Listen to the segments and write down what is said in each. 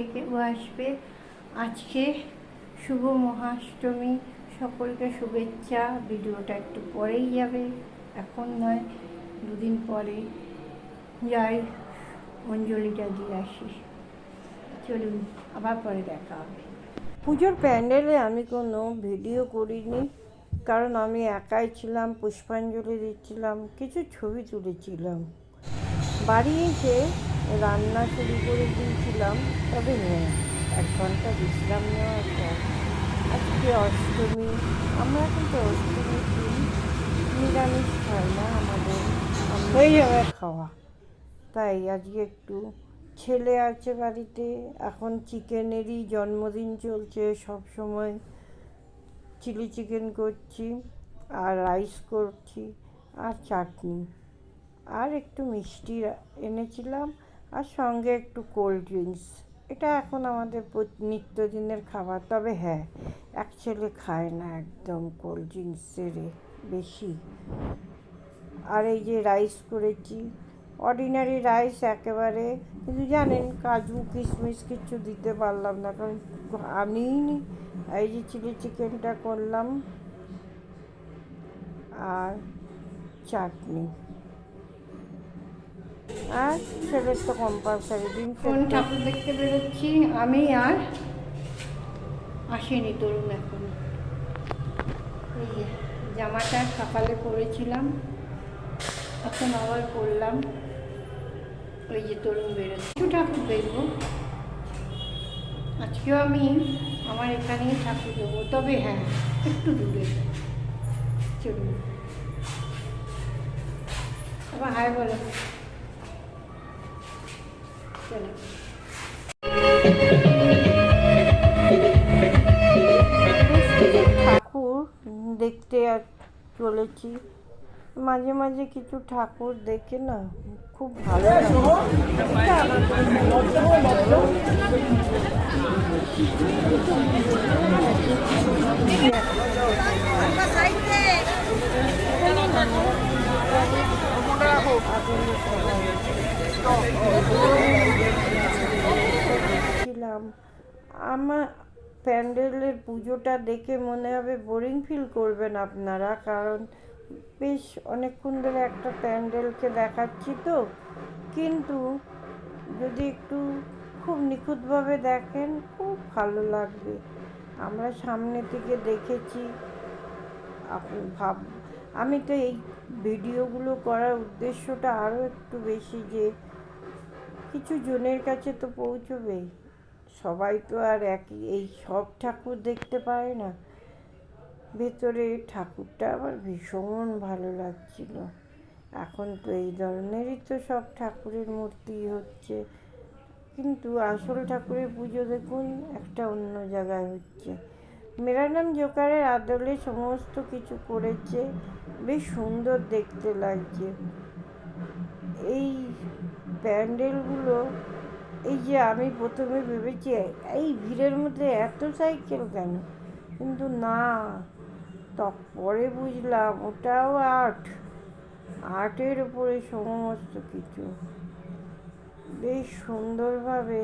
আসবে। আজকে শুভ মহাষ্টমী। সকলকে শুভেচ্ছা। ভিডিওটা একটু পরেই যাবে। এখন নয়, দুদিন পরে। যাই, অঞ্জলিটা দিয়ে আসি। চলুন, আবার পরে দেখা হবে। পুজোর প্যান্ডেলে আমি কোনো ভিডিও করিনি, কারণ আমি একাই ছিলাম, পুষ্পাঞ্জলি দিচ্ছিলাম, কিছু ছবি তুলেছিলাম। বাড়ি এসে রান্না শুরু করে দিয়েছিলাম। তবে নেই এক ঘণ্টা বিশ্রাম নেওয়ার পর আজকে অষ্টমী। আমরা কিন্তু অষ্টমী দিন। নিরামিষ খাই না আমাদের হয়ে যাবে খাওয়া। তাই আজকে একটু ছেলে আছে বাড়িতে। এখন চিকেনেরই জন্মদিন চলছে সব সময়। চিলি চিকেন করছি আর রাইস করছি আর চাটনি। আর একটু মিষ্টি এনেছিলাম। আর সঙ্গে একটু কোল্ড ড্রিঙ্কস এটা এখন আমাদের নিত্যদিনের খাবার। তবে হ্যাঁ এক ছেলে খায় না একদম কোল্ড ড্রিঙ্কসের বেশি। আর এই যে রাইস করেছি অর্ডিনারি রাইস একেবারে, কিন্তু জানেন কাজু, কিশমিশ কিছু দিতে পারলাম না, কারণ আনিই নি। এই যে চিলি চিকেনটা করলাম, আর চাটনি। আর ছেলের তো কম্পালসারি ডিম কোন। ঠাকুর দেখতে বেরোচ্ছি, আমি আর আসেনি তরুণ এখন। এই জামাটা সকালে পরেছিলাম, এখন আবার পরলাম। ওই যে তরুণ বেরোচ্ছে। কিছু ঠাকুর দেখব। আজকেও আমি আমার এখানেই ঠাকুর দেবো, তবে হ্যাঁ একটু দূরে। চলুন। আবার হাই বলো। চলো ঠাকুর দেখতে চলেছি। মাঝে মাঝে কিছু ঠাকুর দেখে না খুব ভালো লাগে এটা আমার ছিলাম আমার প্যান্ডেলের পুজোটা দেখে মনে হবে বোরিং ফিল করবেন আপনারা, কারণ বেশ অনেকক্ষণ ধরে একটা প্যান্ডেলকে দেখাচ্ছি তো। কিন্তু যদি একটু খুব নিখুঁতভাবে দেখেন, খুব ভালো লাগবে। আমরা সামনে থেকে দেখেছি আপনি ভাব, আমি তো এই ভিডিওগুলো করার উদ্দেশ্যটা আরও একটু বেশি যে কিছু জনের কাছে তো পৌঁছবেই। সবাই তো আর একই, এই সব ঠাকুর দেখতে পায় না। ভেতরে ঠাকুরটা আমার ভীষণ ভালো লাগছিল। এখন তো এই ধরনেরই তো সব ঠাকুরের মূর্তি হচ্ছে। কিন্তু আসল ঠাকুরের পুজো দেখুন, একটা অন্য জায়গায় হচ্ছে। মেরানাম জোকারের আদলে সমস্ত কিছু করেছে, বেশ সুন্দর দেখতে লাগছে। এই প্যান্ডেলগুলো এই যে আমি প্রথমে ভেবেছি, এই ভিড়ের মধ্যে এত সাইকেল কেন? কিন্তু না তো পরে বুঝলাম ওটাও আর্ট আর্টের উপরে সমস্ত কিছু। বেশ সুন্দরভাবে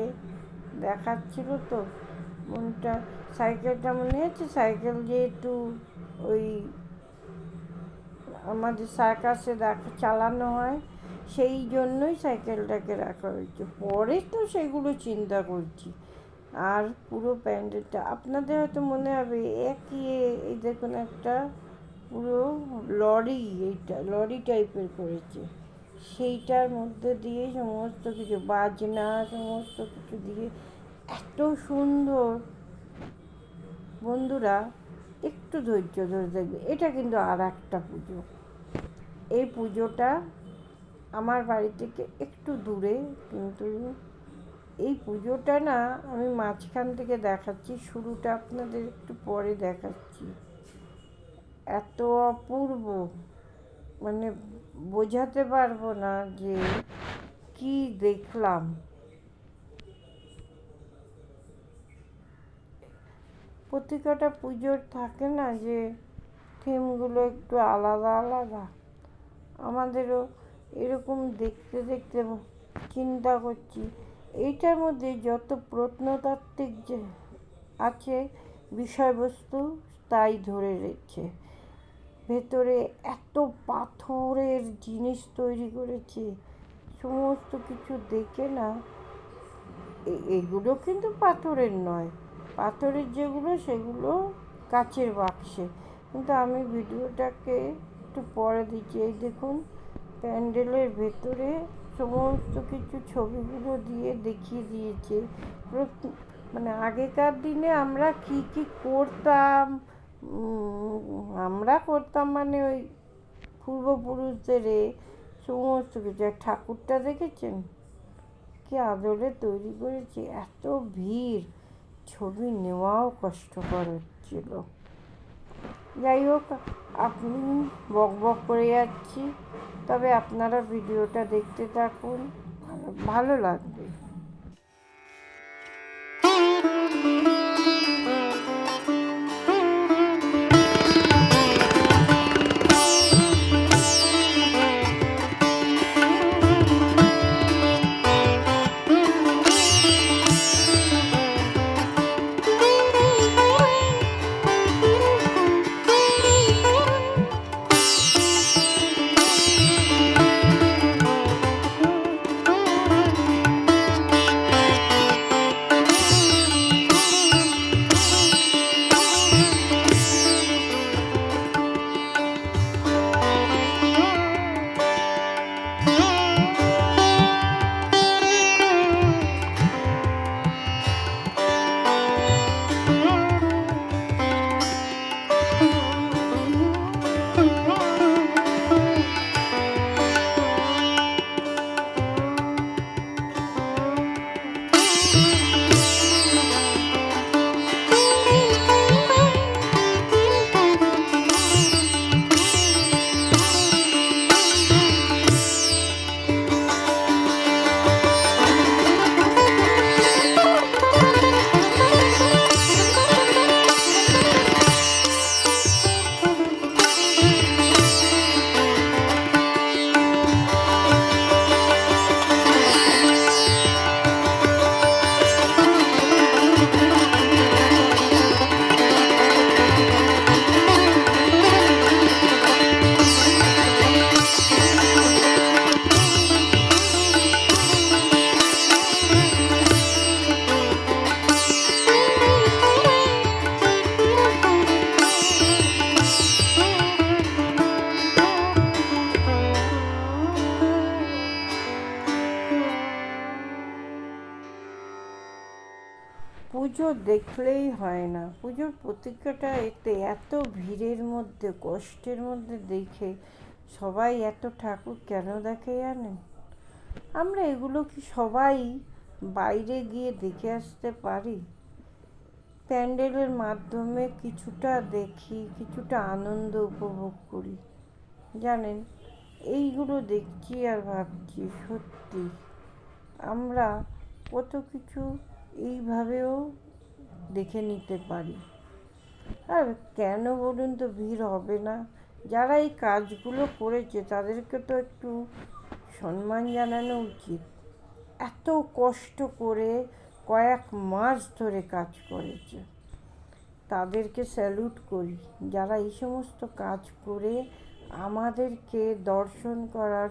দেখাচ্ছিল তো, মনটা সাইকেলটা মনে আছে? সাইকেল যেহেতু ওই আমাদের সার্কাসে দেখা, চালানো হয়। সেই জন্যই সাইকেলটাকে রাখা হয়েছে। পরে তো সেগুলো চিন্তা করছি। আর পুরো প্যান্ডেলটা, আপনাদের হয়তো মনে হবে, একই এই দেখুন একটা পুরো লরি এইটা, লরি টাইপের করেছে। সেইটার মধ্যে দিয়ে সমস্ত কিছু, বাজনা, সমস্ত কিছু দিয়ে এত সুন্দর। বন্ধুরা, একটু ধৈর্য ধরে দেখবে, এটা কিন্তু আর একটা পুজো। এই পুজোটা আমার বাড়ি থেকে একটু দূরে, কিন্তু এই পুজোটা না আমি মাঝখান থেকে দেখাচ্ছি, শুরুটা আপনাদের একটু পরে দেখাচ্ছি। এত অপূর্ব মানে বোঝাতে পারব না যে কি দেখলাম। প্রতিকটা পুজোর থাকে না যে থিমগুলো একটু আলাদা আলাদা। আমাদেরও এরকম দেখতে দেখতে চিন্তা করছি। এইটার মধ্যে যত প্রত্নতাত্ত্বিক যে আছে, বিষয়বস্তু, তাই ধরে রেখেছে। ভেতরে এত পাথরের জিনিস তৈরি করেছে। সমস্ত কিছু দেখে না এগুলো কিন্তু পাথরের নয়। পাথরের যেগুলো, সেগুলো কাচের বাক্সে। কিন্তু আমি ভিডিওটাকে একটু পরে দিচ্ছি। এই দেখুন প্যান্ডেলের ভেতরে সমস্ত কিছু ছবিগুলো দিয়ে দেখিয়ে দিয়েছে। মানে আগেকার দিনে আমরা কি কি করতাম আমরা করতাম মানে ওই পূর্বপুরুষদের সমস্ত কিছু। আর ঠাকুরটা দেখেছেন? কি আদলে তৈরি করেছে, এত ভিড়। ছবি নেওয়াও কষ্টকর হচ্ছিল। যাই হোক আপনি বক বক করে যাচ্ছি। তবে আপনারা ভিডিওটা দেখতে থাকুন ভালো- লাগবে। দেখলেই হয় না। পুজোর প্রতিজ্ঞাটা এতে, এত ভিড়ের মধ্যে, কষ্টের মধ্যে দেখে সবাই এত ঠাকুর কেন দেখে জানেন? আমরা এগুলো কি সবাই বাইরে গিয়ে দেখে আসতে পারি? প্যান্ডেলের মাধ্যমে কিছুটা দেখি, কিছুটা আনন্দ উপভোগ করি। জানেন, এইগুলো দেখছি আর ভাবছি, সত্যি। আমরা কত কিছু এইভাবেও দেখে নিতে পারি। আর কেন বলুন তো, ভিড় হবে না। যারা এই কাজগুলো করেছে, তাদেরকে তো একটু সম্মান জানানো উচিত। এত কষ্ট করে কয়েক মাস ধরে কাজ করেছে। তাদেরকে স্যালুট করি। যারা এই সমস্ত কাজ করে আমাদেরকে দর্শন করার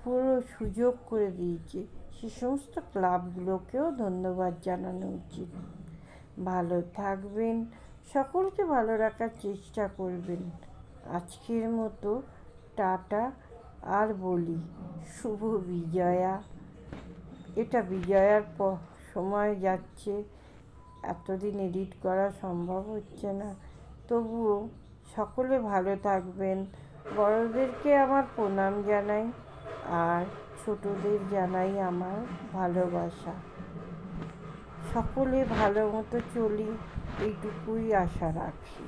পুরো সুযোগ করে দিয়েছে, সে সমস্ত ক্লাবগুলোকেও ধন্যবাদ জানানো উচিত। ভালো থাকবেন, সকলকে ভালো রাখার চেষ্টা করবেন। আজকের মতো টাটা, আর বলি, শুভ বিজয়া। এটা বিজয়ার প- সময় যাচ্ছে, এতদিন এডিট করা সম্ভব হচ্ছে না। তবুও সকলে ভালো থাকবেন। বড়দেরকে আমার প্রণাম জানাই, আর ছোটদের জানাই আমার ভালোবাসা। সকলে ভালো মতো চলি এইটুকুই আশা রাখি।